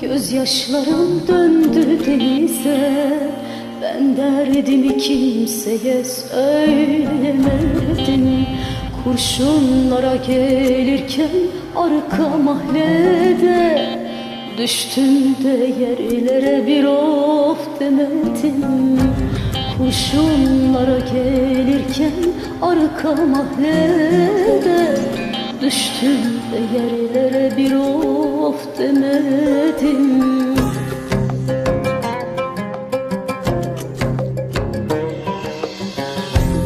Gözyaşlarım döndü denize. Ben derdimi kimseye söylemedim. Kurşunlara gelirken arka mahallede Düştüm de yerlere bir of demedim. Kurşunlara gelirken arka mahallede Düştüm de yerlere bir of demedim.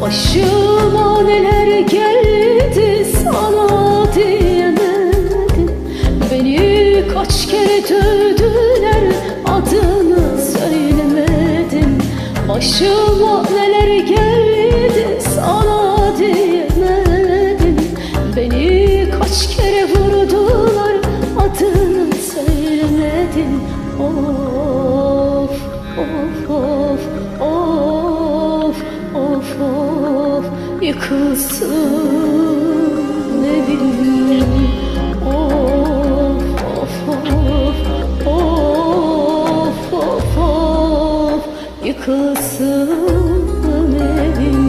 Başıma neler geldi sana diyemedim. Beni kaç kere dövdüler adını söylemedim. Başıma neler geldi sana diyemedim yıkılsın evim Of of of of of of. Yıkılsın evim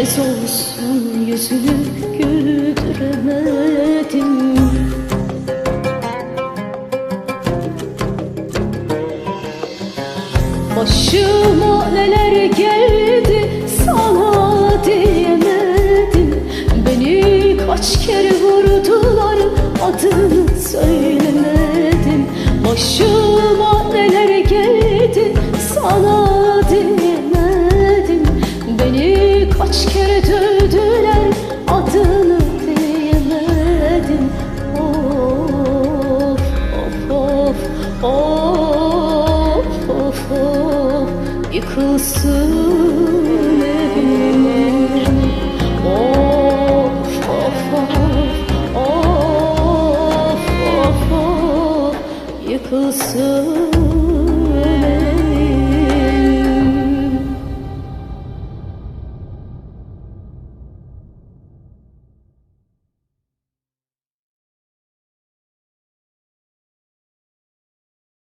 Kez olsun yüzünü güldüremedim. Başıma neler geldi sana diyemedim. Beni kaç kere vurdular adını söylemedim. Başıma Kaç kere dövdüler adını diyemedim Of of of of of, of. Yıkılsın evim Of of of. Yıkılsın.